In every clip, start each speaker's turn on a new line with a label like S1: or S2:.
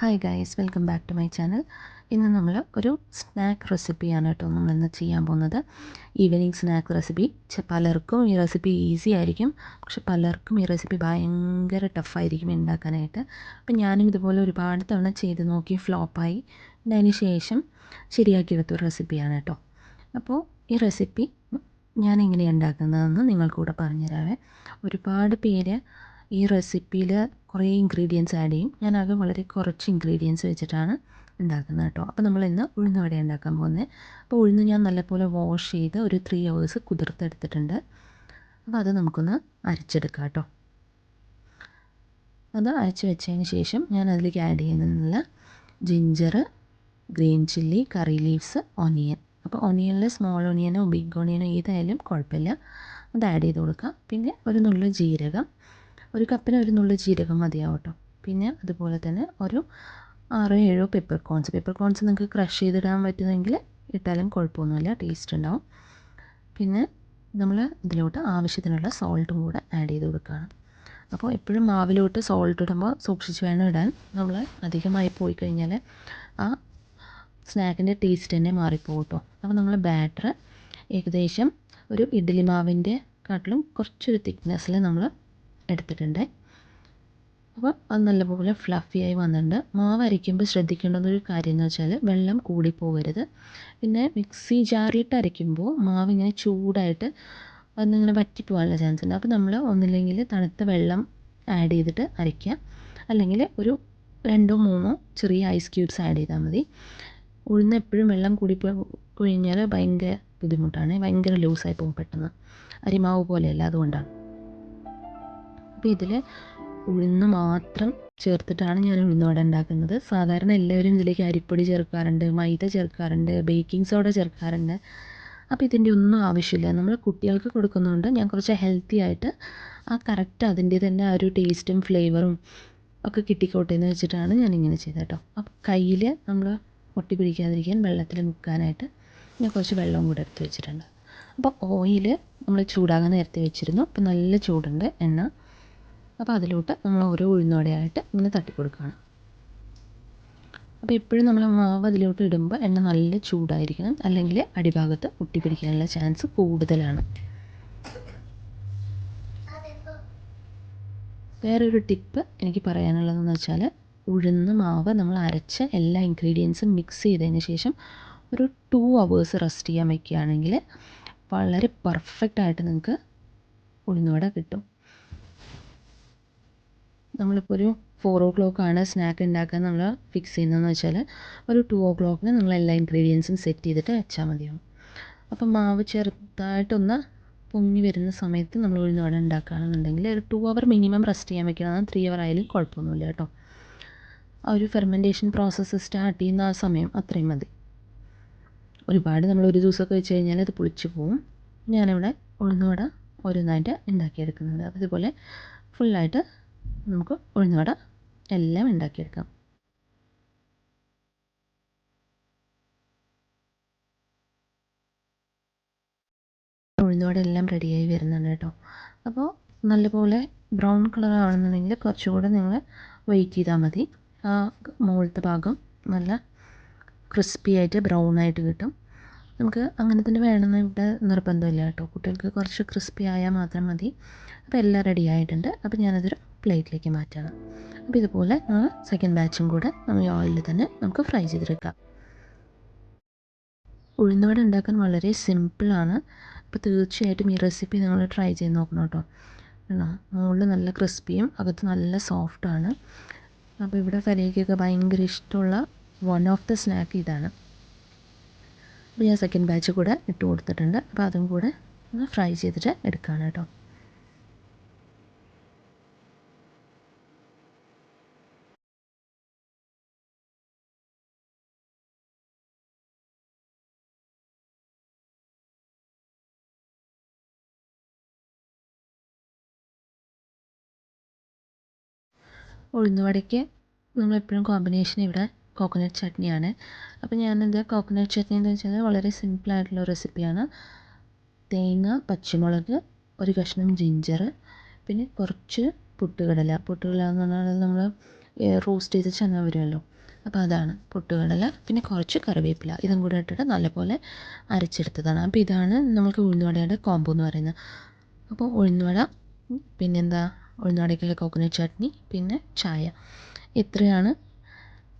S1: Hi guys welcome back to my channel ഇന്ന് നമ്മൾ ഒരു സ്നാക്ക് റെസിപ്പിയാണ് കേട്ടോ നമ്മളിന്ന് ചെയ്യാൻ പോകുന്നത്. ഈവനിങ് സ്നാക്ക് റെസിപ്പി പലർക്കും ഈ റെസിപ്പി ഈസി ആയിരിക്കും. പക്ഷെ പലർക്കും ഈ റെസിപ്പി ഭയങ്കര ടഫായിരിക്കും ഉണ്ടാക്കാനായിട്ട് അപ്പം ഞാനും ഇതുപോലെ ഒരുപാട് തവണ ചെയ്ത് നോക്കി ഫ്ലോപ്പായി അതിന് ശേഷം ശരിയാക്കിയെടുത്ത ഒരു റെസിപ്പിയാണ് കേട്ടോ. അപ്പോൾ ഈ റെസിപ്പി ഞാൻ എങ്ങനെയാണ് ഉണ്ടാക്കുന്നതെന്ന് നിങ്ങൾക്കൂടെ പറഞ്ഞുതരാവേ. ഒരുപാട് പേര് ഈ റെസിപ്പിയിൽ കുറേ ഇൻഗ്രീഡിയൻസ് ആഡ് ചെയ്യും. ഞാൻ ആകെ വളരെ കുറച്ച് ഇൻഗ്രീഡിയൻസ് വെച്ചിട്ടാണ് ഉണ്ടാക്കുന്നത് കേട്ടോ. അപ്പോൾ നമ്മൾ ഇന്ന് ഉഴുന്ന് വട ഉണ്ടാക്കാൻ പോകുന്നത് അപ്പോൾ ഉഴുന്ന് ഞാൻ നല്ലപോലെ വാഷ് ചെയ്ത് ഒരു ത്രീ ഹവേഴ്സ് കുതിർത്തെടുത്തിട്ടുണ്ട്. അപ്പോൾ അത് നമുക്കൊന്ന് അരച്ചെടുക്കാം കേട്ടോ. അത് അരച്ച് വെച്ചതിന് ശേഷം ഞാൻ അതിലേക്ക് ആഡ് ചെയ്യുന്നതിനുള്ള ginger green chilli curry leaves onion അപ്പോൾ ഒനിയനിൽ സ്മോൾ ഒനിയനോ ബിഗ് ഒനിയനോ ഏതായാലും കുഴപ്പമില്ല. അത് ആഡ് ചെയ്ത് കൊടുക്കാം. പിന്നെ ഒരു നുള്ളു ജീരകം ഒരു കപ്പിന് ഒരു നുള്ളു ജീരകം മതിയാവും കേട്ടോ പിന്നെ അതുപോലെ തന്നെ ഒരു ആറോ ഏഴോ പെപ്പർ കോൺസ് പെപ്പർ കോൺസ് നിങ്ങൾക്ക് ക്രഷ് ചെയ്തിടാൻ പറ്റുമെങ്കിൽ ഇട്ടാലും കുഴപ്പമൊന്നുമില്ല ടേസ്റ്റ് ഉണ്ടാവും. പിന്നെ നമ്മൾ ഇതിലോട്ട് ആവശ്യത്തിനുള്ള സോൾട്ടും കൂടെ ആഡ് ചെയ്ത് കൊടുക്കുകയാണ്. അപ്പോൾ എപ്പോഴും മാവിലോട്ട് സോൾട്ട് ഇടുമ്പോൾ സൂക്ഷിച്ച് വേണം ഇടാൻ. നമ്മൾ അധികമായി പോയി കഴിഞ്ഞാൽ ആ സ്നാക്കിന്റെ ടേസ്റ്റ് തന്നെ മാറിപ്പോകും കേട്ടോ അപ്പോൾ നമ്മൾ ബാറ്റർ ഏകദേശം ഒരു ഇഡ്ഡലി മാവിന്റെ കാട്ടിലും കുറച്ചൊരു തിക്നെസ്സിൽ നമ്മൾ എടുത്തിട്ടുണ്ട്. അപ്പോൾ അത് നല്ലപോലെ ഫ്ലഫിയായി വന്നിട്ടുണ്ട്. മാവ് അരയ്ക്കുമ്പോൾ ശ്രദ്ധിക്കേണ്ടുന്ന ഒരു കാര്യം എന്ന് വെച്ചാൽ വെള്ളം കൂടിപ്പോകരുത് പിന്നെ മിക്സി ജാറിയിട്ട് അരയ്ക്കുമ്പോൾ മാവ് ഇങ്ങനെ ചൂടായിട്ട് അതിങ്ങനെ വറ്റിപ്പോകാനുള്ള ചാൻസ് ഉണ്ട്. അപ്പോൾ നമ്മൾ ഒന്നില്ലെങ്കിൽ തണുത്ത വെള്ളം ആഡ് ചെയ്തിട്ട് അരയ്ക്കുക. അല്ലെങ്കിൽ ഒരു രണ്ടോ മൂന്നോ ചെറിയ ഐസ് ക്യൂബ്സ് ആഡ് ചെയ്താൽ മതി. ഉഴുന്ന എപ്പോഴും വെള്ളം കൂടി കഴിഞ്ഞാൽ ഭയങ്കര ബുദ്ധിമുട്ടാണ്. ഭയങ്കര ലൂസായി പോകും പെട്ടെന്ന്. അരിമാവ് പോലെയല്ല അതുകൊണ്ടാണ്. അപ്പോൾ ഇതിൽ ഉഴുന്ന് മാത്രം ചേർത്തിട്ടാണ് ഞാൻ ഉഴുന്നുവട ഉണ്ടാക്കുന്നത്. സാധാരണ എല്ലാവരും ഇതിലേക്ക് അരിപ്പൊടി ചേർക്കാറുണ്ട് മൈദ ചേർക്കാറുണ്ട് ബേക്കിംഗ് സോഡ ചേർക്കാറുണ്ട്. അപ്പോൾ ഇതിന്റെ ഒന്നും ആവശ്യമില്ല. നമ്മൾ കുട്ടികൾക്ക് കൊടുക്കുന്നതുകൊണ്ട് ഞാൻ കുറച്ച് ഹെൽത്തി ആയിട്ട് ആ കറക്റ്റ് അതിന്റെ തന്നെ ആ ഒരു ടേസ്റ്റും ഫ്ലേവറും ഒക്കെ കിട്ടിക്കോട്ടെ എന്ന് വെച്ചിട്ടാണ് ഞാൻ ഇങ്ങനെ ചെയ്തത് കേട്ടോ. അപ്പോൾ കയ്യിൽ നമ്മൾ ഒട്ടി പിടിക്കാതിരിക്കാൻ വെള്ളത്തിൽ മുക്കാനായിട്ട് ഞാൻ കുറച്ച് വെള്ളവും കൂടെ എടുത്ത് വെച്ചിട്ടുണ്ട്. അപ്പോൾ ഓയിൽ നമ്മൾ ചൂടാകാൻ നേരത്തെ വെച്ചിരുന്നു. അപ്പോൾ നല്ല ചൂടുണ്ട് എണ്ണ. അപ്പോൾ അതിലോട്ട് നമ്മൾ ഓരോ ഉഴുന്നോടെയായിട്ട് ഇങ്ങനെ തട്ടി കൊടുക്കുകയാണ് അപ്പോൾ എപ്പോഴും നമ്മൾ മാവ് അതിലോട്ട് ഇടുമ്പോൾ എണ്ണ നല്ല ചൂടായിരിക്കണം. അല്ലെങ്കിൽ അടിഭാഗത്ത് ഒട്ടിപ്പിടിക്കാനുള്ള ചാൻസ് കൂടുതലാണ്. വേറൊരു ടിപ്പ് എനിക്ക് പറയാനുള്ളതെന്ന് വെച്ചാൽ ഉഴുന്ന് മാവ് നമ്മൾ അരച്ച എല്ലാ ഇൻഗ്രീഡിയൻസും മിക്സ് ചെയ്തതിന് ശേഷം ഒരു ടു അവേഴ്സ് റെസ്റ്റ് ചെയ്യാൻ വയ്ക്കുകയാണെങ്കിൽ വളരെ പെർഫെക്റ്റ് ആയിട്ട് നിങ്ങൾക്ക് ഉഴുന്നുവട കിട്ടും. നമ്മളിപ്പോൾ ഒരു ഫോർ ഓ ക്ലോക്കാണ് സ്നാക്ക് ഉണ്ടാക്കാൻ നമ്മൾ ഫിക്സ് ചെയ്യുന്നതെന്ന് വെച്ചാൽ ഒരു ടു ഓ ക്ലോക്കിന് നിങ്ങൾ എല്ലാ ഇൻഗ്രീഡിയൻസും സെറ്റ് ചെയ്തിട്ട് വെച്ചാൽ മതിയാവും. അപ്പം മാവ് ചെറുതായിട്ടൊന്ന് പൊങ്ങി വരുന്ന സമയത്ത് നമ്മൾ ഉഴുന്നുവട ഉണ്ടാക്കുകയാണെന്നുണ്ടെങ്കിൽ ഒരു ടു അവർ മിനിമം റെസ്റ്റ് ചെയ്യാൻ വെക്കണം. ത്രീ അവർ ആയാലും കുഴപ്പമൊന്നുമില്ല കേട്ടോ. ആ ഒരു ഫെർമെന്റേഷൻ പ്രോസസ്സ് സ്റ്റാർട്ട് ചെയ്യുന്ന ആ സമയം അത്രയും മതി. ഒരുപാട് നമ്മൾ ഒരു ദിവസമൊക്കെ വെച്ച് കഴിഞ്ഞാൽ അത് പുളിച്ച് പോവും. ഞാനിവിടെ ഉഴുന്നുവട ഓരോന്നായിട്ട് ഉണ്ടാക്കിയെടുക്കുന്നത് അതുപോലെ ഫുള്ളായിട്ട് നമുക്ക് ഉഴുന്നുവട എല്ലാം ഉണ്ടാക്കിയെടുക്കാം. ഉഴുന്നുവട എല്ലാം റെഡിയായി വരുന്നുണ്ട് കേട്ടോ. അപ്പോൾ നല്ലപോലെ ബ്രൗൺ കളർ ആവണമെന്നുണ്ടെങ്കിൽ കുറച്ചുകൂടെ നിങ്ങൾ വെയിറ്റ് ചെയ്താൽ മതി. ആ മുകളിലത്തെ ഭാഗം നല്ല ക്രിസ്പി ആയിട്ട് ബ്രൗൺ ആയിട്ട് കിട്ടും. നമുക്ക് അങ്ങനെ തന്നെ വേണമെന്ന് ഇവിടെ നിർബന്ധമില്ല കേട്ടോ. കുട്ടികൾക്ക് കുറച്ച് ക്രിസ്പി ആയാൽ മാത്രം മതി. അപ്പോൾ എല്ലാം റെഡി ആയിട്ടുണ്ട്. അപ്പോൾ ഞാനതൊരു പ്ലേറ്റിലേക്ക് മാറ്റണം അപ്പോൾ ഇതുപോലെ സെക്കൻഡ് ബാച്ചും കൂടെ നമ്മൾ ഈ ഓയിലിൽ തന്നെ നമുക്ക് ഫ്രൈ ചെയ്തെടുക്കാം. ഉഴുന്നുവട ഉണ്ടാക്കാൻ വളരെ സിമ്പിളാണ് അപ്പോൾ തീർച്ചയായിട്ടും ഈ റെസിപ്പി നിങ്ങൾ ട്രൈ ചെയ്ത് നോക്കണം കേട്ടോ മുകളിൽ നല്ല ക്രിസ്പിയും അകത്ത് നല്ല സോഫ്റ്റാണ് അപ്പോൾ ഇവിടെ കരയ്ക്കൊക്കെ ഭയങ്കര ഇഷ്ടമുള്ള വൺ ഓഫ് ദ സ്നാക്ക് ഇതാണ്. അപ്പോൾ ഞാൻ സെക്കൻഡ് ബാച്ച് കൂടെ ഇട്ട് കൊടുത്തിട്ടുണ്ട്. അപ്പോൾ അതും കൂടെ ഒന്ന് ഫ്രൈ ചെയ്തിട്ട് എടുക്കുകയാണ് കേട്ടോ ഉഴുന്നുവടയ്ക്ക് നമ്മളെപ്പോഴും കോമ്പിനേഷൻ ഇവിടെ കോക്കനട്ട് ചട്നിയാണ്. അപ്പോൾ ഞാനെന്ത് കോക്കനട്ട് ചട്നി എന്ന് വെച്ചാൽ വളരെ സിമ്പിളായിട്ടുള്ള റെസിപ്പിയാണ് തേങ്ങ പച്ചമുളക് ഒരു കഷ്ണം ജിഞ്ചർ പിന്നെ കുറച്ച് പൊട്ടുകടല. പൊട്ടുകടല എന്ന് പറഞ്ഞാൽ നമ്മൾ റോസ്റ്റ് ചെയ്ത് ചന വരുമല്ലോ. അപ്പോൾ അതാണ് പൊട്ടുകടല പിന്നെ കുറച്ച് കറിവേപ്പില. ഇതും കൂടെ ഇട്ടിട്ട് നല്ലപോലെ അരച്ചെടുത്തതാണ്. അപ്പോൾ ഇതാണ് നമുക്ക് ഉഴുന്നുവടയുടെ കോംബോ എന്ന് പറയുന്നത്. അപ്പോൾ ഉഴുന്നുവട പിന്നെന്താ? ഉഴുന്നുവടയ്ക്കുള്ള കോക്കനട്ട് ചട്നി പിന്നെ ചായ. ഇത്രയാണ്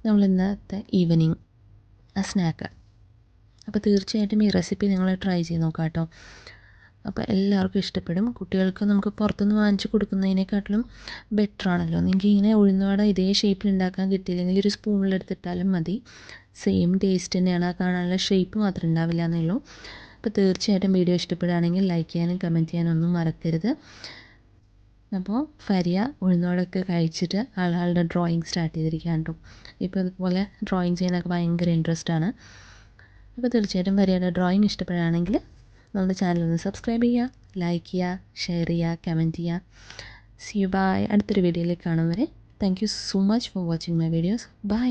S1: നമ്മൾ ഇന്നത്തെ ഈവനിങ് സ്നാക്ക് അപ്പോൾ തീർച്ചയായിട്ടും ഈ റെസിപ്പി നിങ്ങൾ ട്രൈ ചെയ്ത് നോക്കാം കേട്ടോ. അപ്പോൾ എല്ലാവർക്കും ഇഷ്ടപ്പെടും. കുട്ടികൾക്ക് നമുക്ക് പുറത്തുനിന്ന് വാങ്ങിച്ച് കൊടുക്കുന്നതിനെക്കാട്ടിലും ബെറ്റർ ആണല്ലോ. നിങ്ങൾക്ക് ഇങ്ങനെ ഉഴുന്നുവട ഇതേ ഷേപ്പിൽ ഉണ്ടാക്കാൻ കിട്ടിയില്ലെങ്കിൽ ഒരു സ്പൂണിലെടുത്തിട്ടാലും മതി. സെയിം ടേസ്റ്റ് തന്നെയാണ്. ആ കാണാനുള്ള ഷേപ്പ് മാത്രം ഉണ്ടാവില്ല എന്നുള്ളൂ അപ്പോൾ തീർച്ചയായിട്ടും വീഡിയോ ഇഷ്ടപ്പെടുകയാണെങ്കിൽ ലൈക്ക് ചെയ്യാനും കമന്റ് ചെയ്യാനും ഒന്നും മറക്കരുത്. അപ്പോൾ ഫരിയ ഉഴുന്നോടൊക്കെ കഴിച്ചിട്ട് ആളുകളുടെ ഡ്രോയിങ് സ്റ്റാർട്ട് ചെയ്തിരിക്കുകയാണ് കേട്ടോ. ഇപ്പോൾ ഇതുപോലെ ഡ്രോയിങ് ചെയ്യാനൊക്കെ ഭയങ്കര ഇൻട്രസ്റ്റ് ആണ്. അപ്പോൾ തീർച്ചയായിട്ടും ഫരിയയുടെ ഡ്രോയിങ് ഇഷ്ടപ്പെടുകയാണെങ്കിൽ നമ്മുടെ ചാനൽ ഒന്ന് സബ്സ്ക്രൈബ് ചെയ്യുക ലൈക്ക് ചെയ്യുക ഷെയർ ചെയ്യുക കമന്റ് ചെയ്യുക. സി യു ബൈ അടുത്തൊരു വീഡിയോയിലേക്ക് കാണും വരെ thank you so much for watching my videos bye